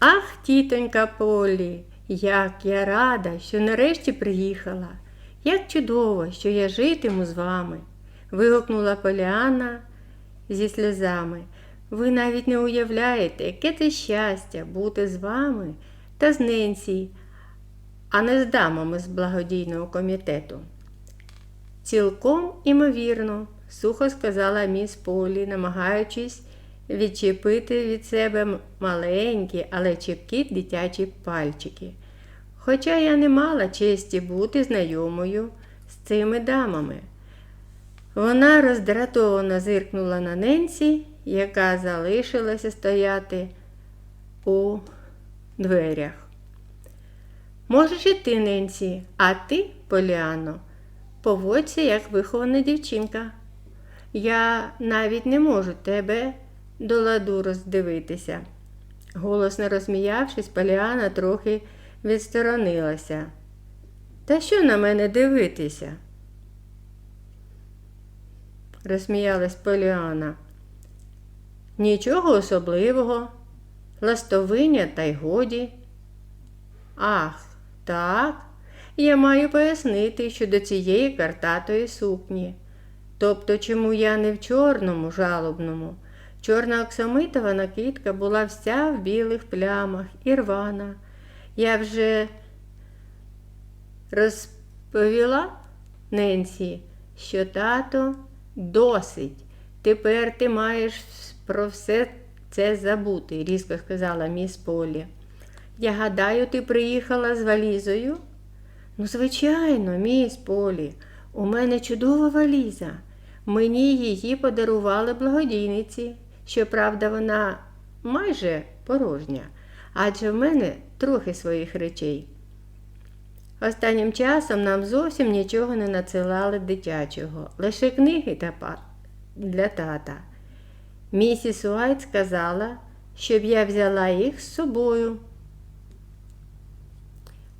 Ах, тітонька Полі, як я рада, що нарешті приїхала. Як чудово, що я житиму з вами. вигукнула Поліана зі сльозами. Ви навіть не уявляєте, яке це щастя бути з вами та з Ненсі, а не з дамами з благодійного комітету. Цілком імовірно, сухо сказала міс Полі, намагаючись відчепити від себе маленькі, але чіпкі дитячі пальчики. Хоча я не мала честі бути знайомою з цими дамами. Вона роздратовано зиркнула на Ненсі, яка залишилася стояти у дверях. Можеш і ти, Ненсі, а ти, Поліано, поводься як вихована дівчинка. Я навіть не можу тебе до ладу роздивитися. Голосно розсміявшись, Поліана трохи відсторонилася. Та що на мене дивитися? розсміялась Поліана. Нічого особливого, ластовиня та й годі. Ах, так, я маю пояснити щодо цієї картатої сукні. Тобто, чому я не в чорному жалобному. Чорна оксамитова накидка була вся в білих плямах і рвана. Я вже розповіла Ненсі, що тато досить. Тепер ти маєш про все це забути, різко сказала міс Полі. Я гадаю, ти приїхала з валізою? Ну, звичайно, міс Полі, у мене чудова валіза. Мені її подарували благодійниці. Щоправда, вона майже порожня, адже в мене трохи своїх речей. Останнім часом нам зовсім нічого не надсилали дитячого, лише книги та для тата. Місіс Уайт сказала, щоб я взяла їх з собою.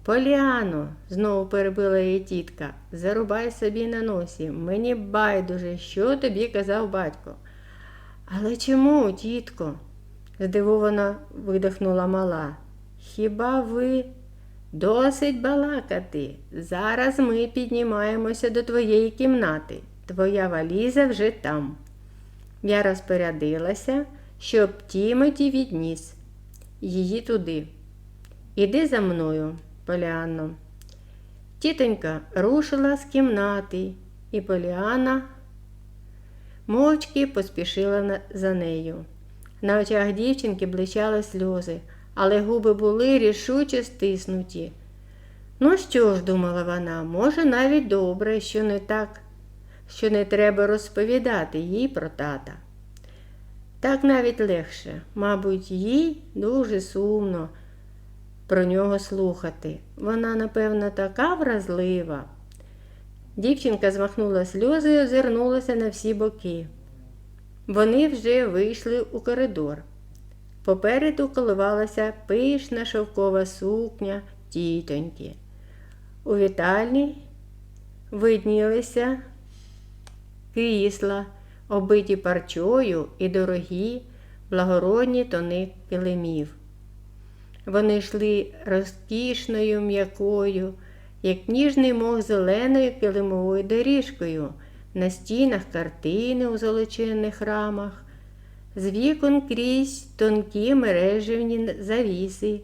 Поліано, знову перебила її тітка, зарубай собі на носі. Мені байдуже, що тобі казав батько. Але чому, тітко? здивовано видихнула мала. Хіба ви досить балакати? Зараз ми піднімаємося до твоєї кімнати. Твоя валіза вже там. Я розпорядилася, щоб Тімоті відніс її туди. Іди за мною, Поліанно. Тітонька рушила з кімнати, і Поліана мовчки поспішила за нею. На очах дівчинки блищали сльози, але губи були рішуче стиснуті. Ну що ж, думала вона, може навіть добре, що не так, що не треба розповідати їй про тата. Так навіть легше, мабуть, їй дуже сумно про нього слухати. Вона, напевно, така вразлива. Дівчинка змахнула сльози і озирнулася на всі боки. Вони вже вийшли у коридор. Попереду коливалася пишна шовкова сукня тітоньки. У вітальні виднілися крісла, оббиті парчою і дорогі, благородні тони килимів. Вони йшли розкішною м'якою, як ніжний мох зеленою килимовою доріжкою, на стінах картини у золочених рамах, з вікон крізь тонкі мережевні завіси,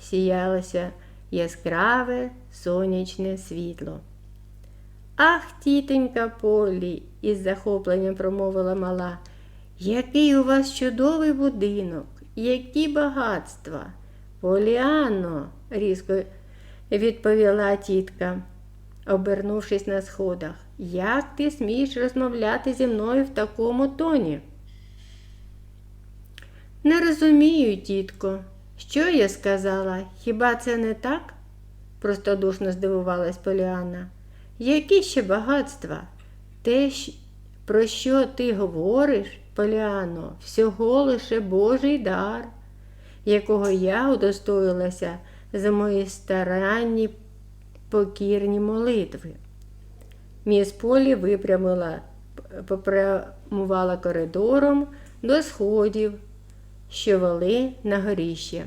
сіялося яскраве сонячне світло. Ах, тітонька Полі, із захопленням промовила мала, який у вас чудовий будинок, які багатства. Поліано, різко відповіла тітка, обернувшись на сходах. Як ти смієш розмовляти зі мною в такому тоні? Не розумію, тітко, що я сказала? Хіба це не так? простодушно здивувалась Поліанна. Які ще багатства? Те, про що ти говориш, Поліано, всього лише Божий дар, якого я удостоїлася за мої старанні покірні молитви. Міс Полі випрямила, попрямувала коридором до сходів, що вели на горіще.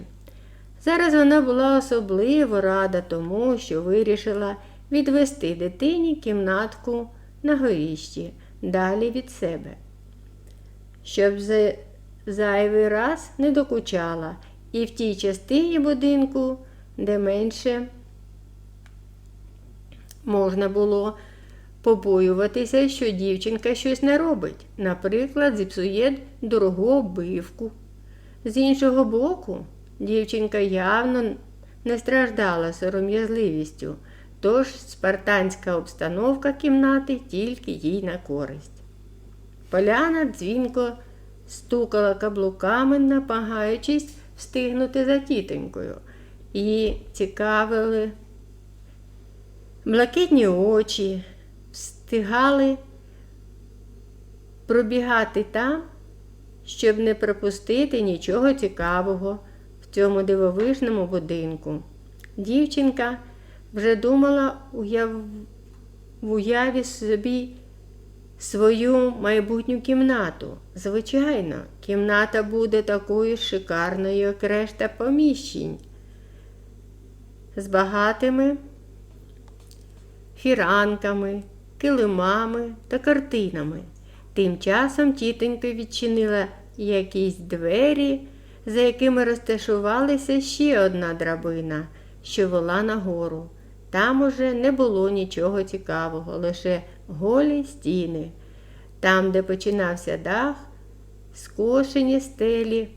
Зараз вона була особливо рада тому, що вирішила відвести дитині кімнатку на горіщі далі від себе, щоб за зайвий раз не докучала і в тій частині будинку, де менше можна було побоюватися, що дівчинка щось не робить, наприклад, зіпсує дорогу оббивку. З іншого боку, дівчинка явно не страждала сором'язливістю, тож спартанська обстановка кімнати тільки їй на користь. Поляна дзвінко стукала каблуками, намагаючись встигнути за тітонькою, і цікавили блакитні очі, встигали пробігати там, щоб не пропустити нічого цікавого в цьому дивовижному будинку. Дівчинка вже думала в уяві собі свою майбутню кімнату. Звичайно, кімната буде такою шикарною, як решта поміщень, з багатими фіранками, килимами та картинами. Тим часом тітонька відчинила якісь двері, за якими розташувалася ще одна драбина, що вела нагору. Там уже не було нічого цікавого, лише голі стіни. Там, де починався дах, скошені стелі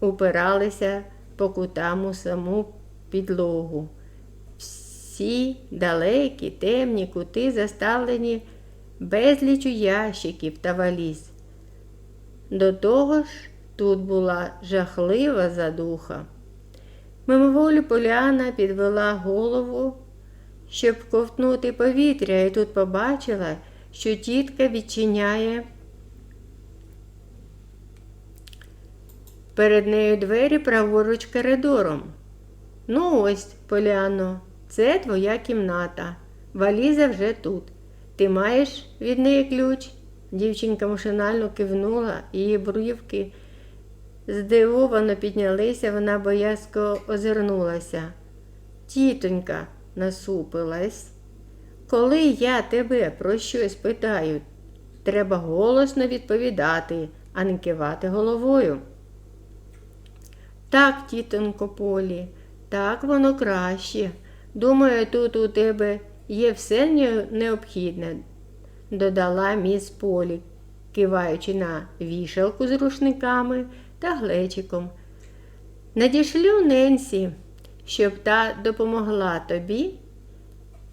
упиралися по кутам у саму підлогу. Всі далекі, темні кути заставлені безлічу ящиків та валіз. До того ж, тут була жахлива задуха. Мимоволі Поляна підвела голову, щоб ковтнути повітря, і тут побачила, що тітка відчиняє перед нею двері праворуч коридором. Ну ось, Поляно, це твоя кімната. Валіза вже тут. Ти маєш від неї ключ? Дівчинка машинально кивнула, її брівки здивовано піднялися, вона боязко озирнулася. Тітонька насупилась. Коли я тебе про щось питаю, треба голосно відповідати, а не кивати головою. Так, тітонько Полі, так воно краще. Думаю, тут у тебе є все необхідне, додала міс Полі, киваючи на вішалку з рушниками та глечиком. Надішлю Ненсі, щоб та допомогла тобі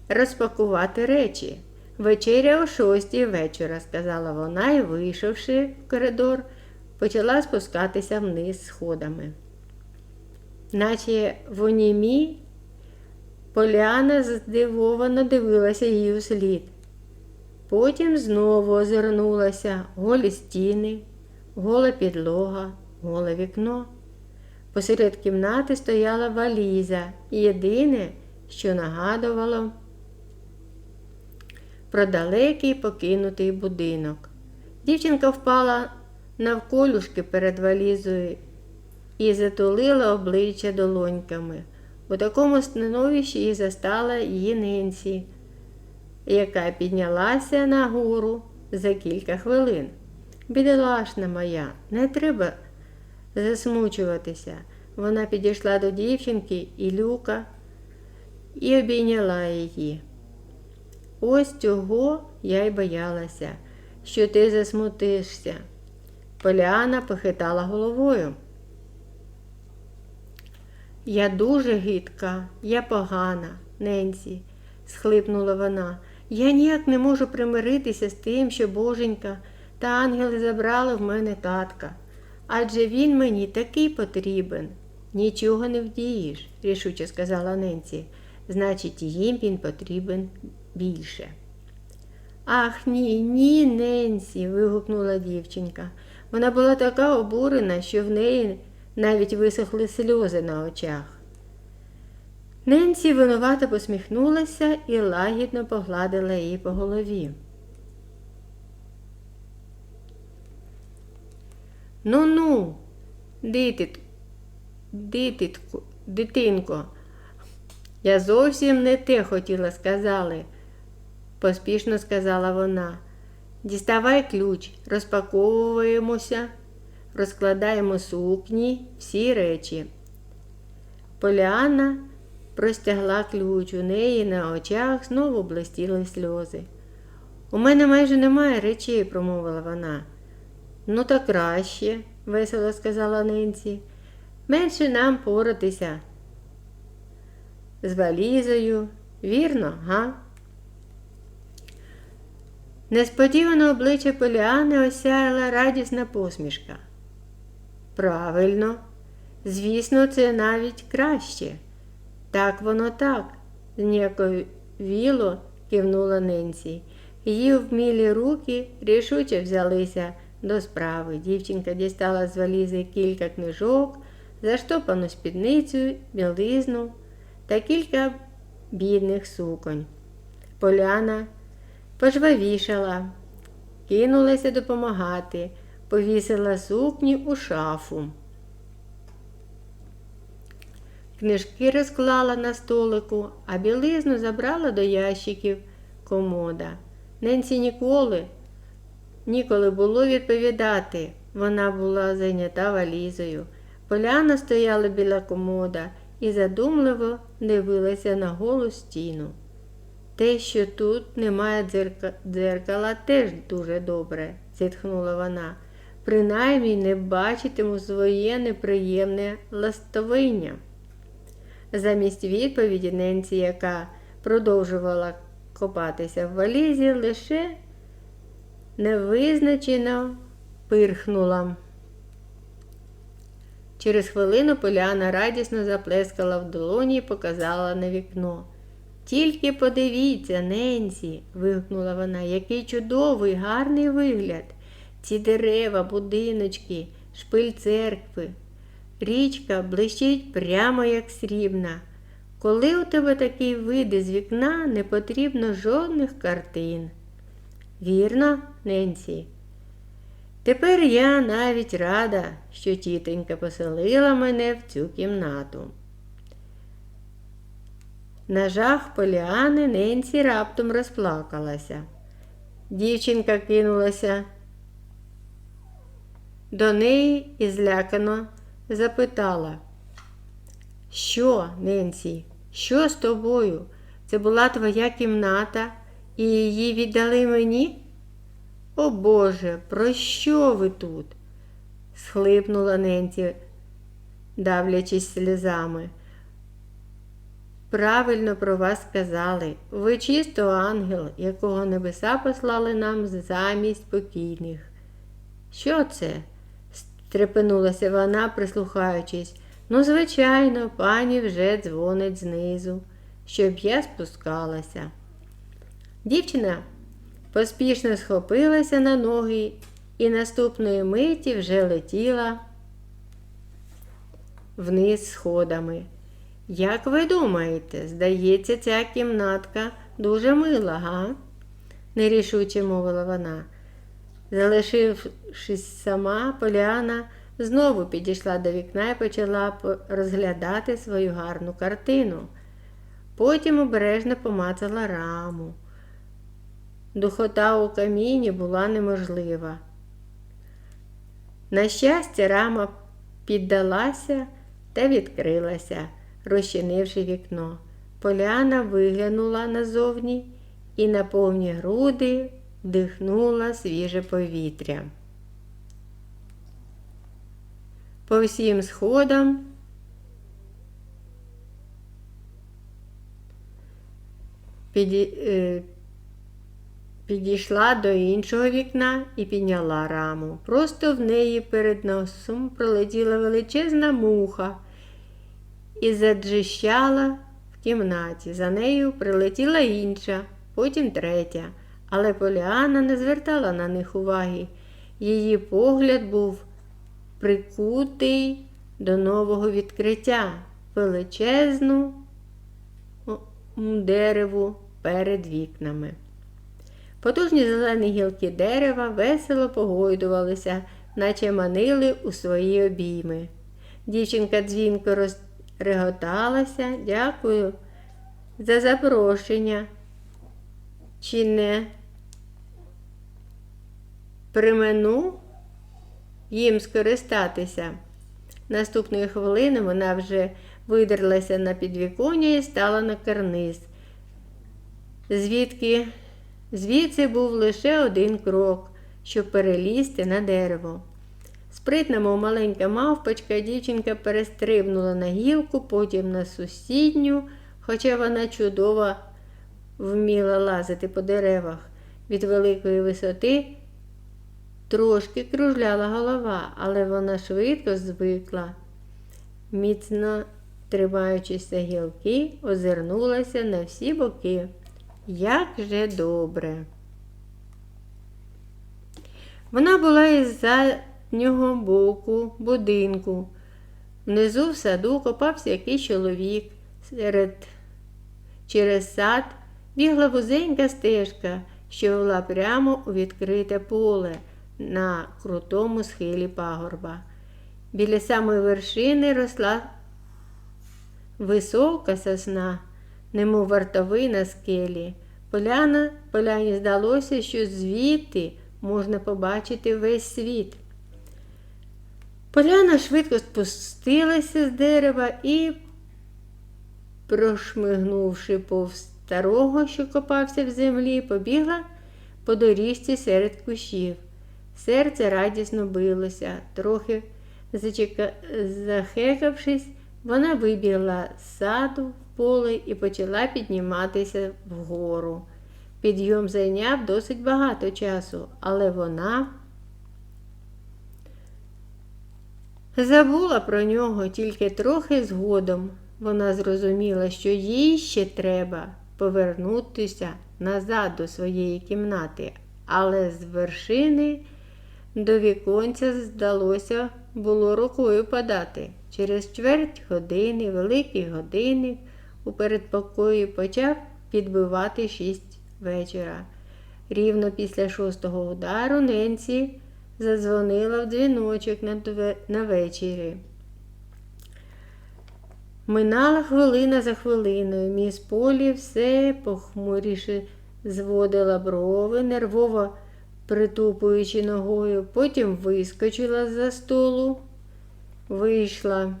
розпакувати речі. Вечеря о шостій вечора, сказала вона і, вийшовши в коридор, почала спускатися вниз сходами. Наче в онімі Поляна здивовано дивилася їй у. Потім знову озирнулася голі стіни, гола підлога, голе вікно. Посеред кімнати стояла валіза, єдине, що нагадувало про далекий покинутий будинок. Дівчинка впала навколюшки перед валізою і затулила обличчя долоньками. У такому становищі її застала її Ненсі, яка піднялася на гору за кілька хвилин. Бідолашна моя, не треба засмучуватися. Вона підійшла до дівчинки і люка і обійняла її. Ось цього я й боялася, що ти засмутишся. Поляна похитала головою. Я дуже гидка, я погана, Ненсі, схлипнула вона. Я ніяк не можу примиритися з тим, що боженька та ангели забрали в мене татка. Адже він мені такий потрібен. Нічого не вдієш, рішуче сказала Ненсі. Значить, їм він потрібен більше. Ах, ні, ні, Ненсі, вигукнула дівчинка. Вона була така обурена, що в неї навіть висохли сльози на очах. Ненсі винувато посміхнулася і лагідно погладила її по голові. Ну ну, дитит, дититку, дитинко. Я зовсім не те хотіла сказали, поспішно сказала вона. Діставай ключ, розпаковуємося, розкладаємо сукні, всі речі. Поліанна простягла ключ, у неї на очах знову блистіли сльози. У мене майже немає речей, промовила вона. Ну, та краще, весело сказала Ненсі. Менше нам поратися. З валізою, вірно, га? Несподівано обличчя Поліани осяяла радісна посмішка. Правильно, звісно, це навіть краще. Так воно так, зніяковіло кивнула Ненсі. Її вмілі руки рішуче взялися до справи. Дівчинка дістала з валізи кілька книжок, заштопану спідницю, білизну та кілька бідних суконь. Поляна пожвавішала, кинулася допомагати, повісила сукні у шафу. Книжки розклала на столику, а білизну забрала до ящиків комода. Ненсі ніколи, ніколи було відповідати. Вона була зайнята валізою. Поляна стояла біля комода і задумливо дивилася на голу стіну. Те, що тут немає дзерка... дзеркала, теж дуже добре, зітхнула вона. Принаймні не бачитиму своє неприємне ластовиння. Замість відповіді Ненсі, яка продовжувала копатися в валізі, лише невизначено пирхнула. Через хвилину Поляна радісно заплескала в долоні і показала на вікно. Тільки подивіться, Ненсі, вигукнула вона, який чудовий, гарний вигляд. Ці дерева, будиночки, шпиль церкви. Річка блищить прямо як срібна. Коли у тебе такий вид із вікна, не потрібно жодних картин. Вірно, Ненсі? Тепер я навіть рада, що тітонька поселила мене в цю кімнату. На жах Поліани Ненсі раптом розплакалася. Дівчинка кинулася до неї і злякано запитала. Що, Ненсі, що з тобою? Це була твоя кімната і її віддали мені? О Боже, про що ви тут? схлипнула Ненсі, давлячись сльозами. Правильно про вас сказали. Ви чисто ангел, якого небеса послали нам замість покійних. Що це? Стрепенулася вона, прислухаючись. Ну, звичайно, пані вже дзвонить знизу, щоб я спускалася. Дівчина поспішно схопилася на ноги і наступної миті вже летіла вниз сходами. Як ви думаєте, здається, ця кімнатка дуже мила, га? нерішуче мовила вона. Залишившись сама, Поляна знову підійшла до вікна і почала розглядати свою гарну картину. Потім обережно помацала раму. Духота у каміні була неможлива. На щастя, рама піддалася та відкрилася, розчинивши вікно. Поляна виглянула назовні і на повні груди вдихнула свіже повітря. По всім сходам е, підійшла до іншого вікна і підняла раму. Просто в неї перед носом пролетіла величезна муха і заджищала в кімнаті. За нею прилетіла інша, потім третя. Але Поліана не звертала на них уваги. Її погляд був прикутий до нового відкриття величезну дереву перед вікнами. Потужні зелені гілки дерева весело погойдувалися, наче манили у свої обійми. Дівчинка дзвінко розреготалася. Дякую за запрошення. Чи не примену їм скористатися? Наступної хвилини вона вже видерлася на підвіконня і стала на карниз. Звідки звідси був лише один крок, щоб перелізти на дерево. Спритна, мов маленька мавпочка, дівчинка перестрибнула на гілку, потім на сусідню, хоча вона чудово вміла лазити по деревах. Від великої висоти трошки кружляла голова, але вона швидко звикла. Міцно тримаючись за гілки, озирнулася на всі боки. Як же добре. Вона була із заднього боку будинку. Внизу в саду копався якийсь чоловік. Серед через сад бігла вузенька стежка, що вела прямо у відкрите поле на крутому схилі пагорба. Біля самої вершини росла висока сосна, немов вартовий на скелі. Поляна, поляні здалося, що звідти можна побачити весь світ. Поляна швидко спустилася з дерева і, прошмигнувши повз старого, що копався в землі, побігла по доріжці серед кущів. Серце радісно билося, трохи зачека... захекавшись, вона вибігла з саду в поле і почала підніматися вгору. Підйом зайняв досить багато часу, але вона забула про нього тільки трохи згодом. Вона зрозуміла, що їй ще треба повернутися назад до своєї кімнати, але з вершини до віконця здалося було рукою подати. Через чверть години великий годинник у передпокої почав підбивати шість вечора. Рівно після шостого удару Ненсі задзвонила в дзвіночок на, вечері. Минала хвилина за хвилиною. Міс Полі все похмуріше зводила брови, нервово притупуючи ногою, потім вискочила з-за столу, вийшла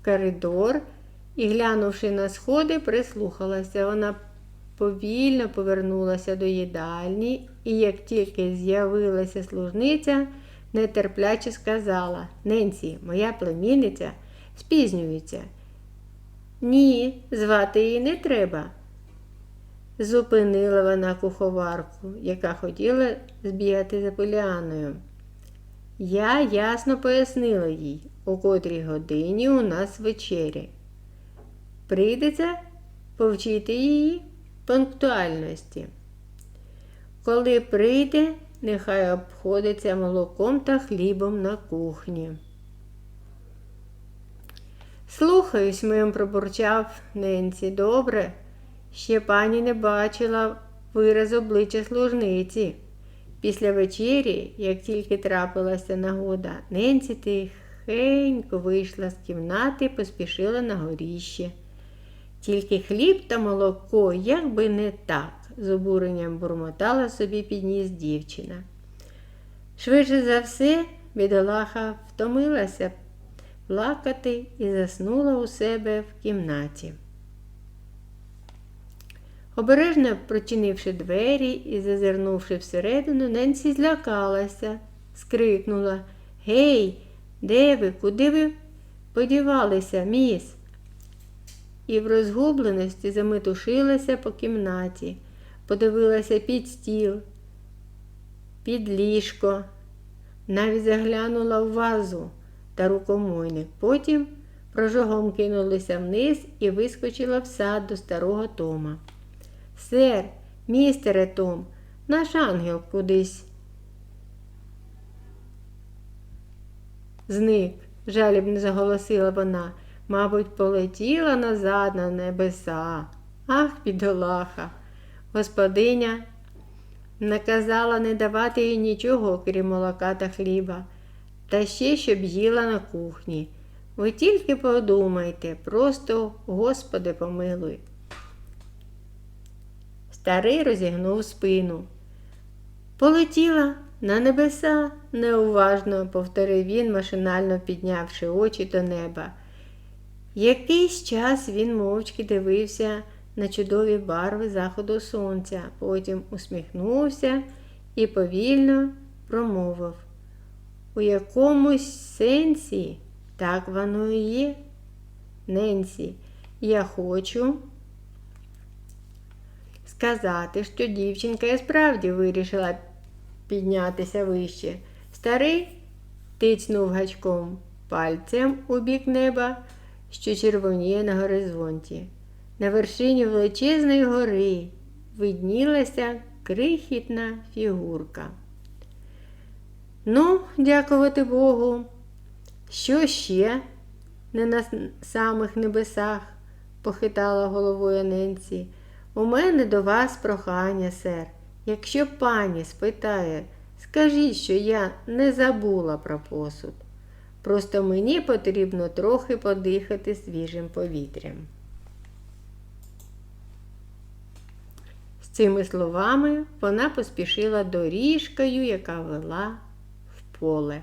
в коридор і, глянувши на сходи, прислухалася. Вона повільно повернулася до їдальні і, як тільки з'явилася служниця, нетерпляче сказала Ненсі, моя племінниця спізнюється. Ні, звати її не треба. Зупинила вона куховарку, яка хотіла збігати за Поліаною. Я ясно пояснила їй, у котрій годині у нас вечеря. Прийдеться повчити її пунктуальності. Коли прийде, нехай обходиться молоком та хлібом на кухні. Слухаюсь, мим пробурчав Ненсі, добре. Ще пані не бачила вираз обличчя служниці. Після вечері, як тільки трапилася нагода, Ненсі тихенько вийшла з кімнати і поспішила на горіще. Тільки хліб та молоко, як би не так, з обуренням бурмотала собі підніс дівчина. Швидше за все, бідолаха втомилася плакати і заснула у себе в кімнаті. Обережно прочинивши двері і зазирнувши всередину, Ненсі злякалася, скрикнула Гей, де ви? Куди ви подівалися, міс? І в розгубленості заметушилася по кімнаті, подивилася під стіл, під ліжко, навіть заглянула в вазу та рукомойник. Потім прожогом кинулася вниз і вискочила в сад до старого Тома. Сер, містере Том, наш ангел кудись. Зник, жалібно заголосила вона. Мабуть, полетіла назад на небеса. Ах, бідолаха. Господиня наказала не давати їй нічого, крім молока та хліба. Та ще щоб їла на кухні. Ви тільки подумайте, просто Господи помилуй. Старий розігнув спину. Полетіла на небеса, неуважно повторив він, машинально піднявши очі до неба. Якийсь час він мовчки дивився на чудові барви заходу сонця, потім усміхнувся і повільно промовив. У якомусь сенсі так воно і є. Ненсі, я хочу сказати, що дівчинка і справді вирішила піднятися вище. Старий тицнув гачком пальцем у бік неба, що червоніє на горизонті. На вершині величезної гори виднілася крихітна фігурка. Ну, дякувати Богу. Що ще не на самих небесах? похитала головою Ненсі. У мене до вас прохання, сер. Якщо пані спитає, скажіть, що я не забула про посуд. Просто мені потрібно трохи подихати свіжим повітрям. З цими словами вона поспішила доріжкою, яка вела в поле.